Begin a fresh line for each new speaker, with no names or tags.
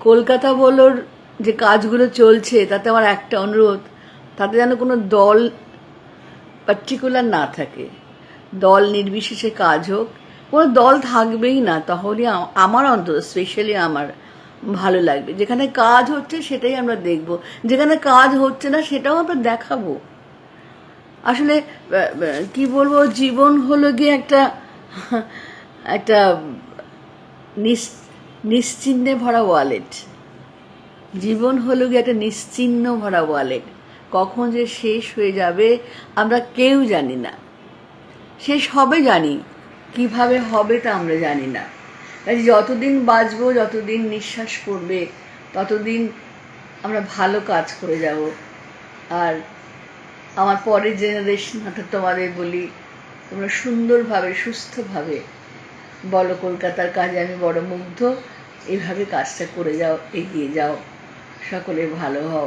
কলকাতা বলোর যে কাজগুলো চলছে, তাতে আমার একটা অনুরোধ, তাতে যেন কোনো দল পার্টিকুলার না থাকে। দল নির্বিশেষে কাজ হোক, কোনো দল থাকবেই না, তাহলে আমার অন্তত স্পেশালি আমার ভালো লাগবে। যেখানে কাজ হচ্ছে সেটাই আমরা দেখব, যেখানে কাজ হচ্ছে না সেটাও আমরা দেখাবো। আসলে কি বলব, জীবন হলো গিয়ে একটা একটা নিস- নিশ্চিহ্নে ভরা ওয়ালেট জীবন হলো গিয়ে একটা নিশ্চিহ্ন ভরা ওয়ালেট কখন যে শেষ হয়ে যাবে, আমরা কেউ জানি না। শেষ হবে জানি, কীভাবে হবে তা আমরা জানি না। কাজে যতদিন বাঁচবো, যতদিন নিঃশ্বাস পড়বে, ততদিন আমরা ভালো কাজ করে যাব। আর আমার পরের জেনারেশন অর্থাৎ তোমাদের বলি, তোমরা সুন্দরভাবে, সুস্থভাবে বলো, কলকাতার কাজে আমি বড় মুগ্ধ। এইভাবে কাজটা করে যাও এগিয়ে যাও। সকলে ভালো হও।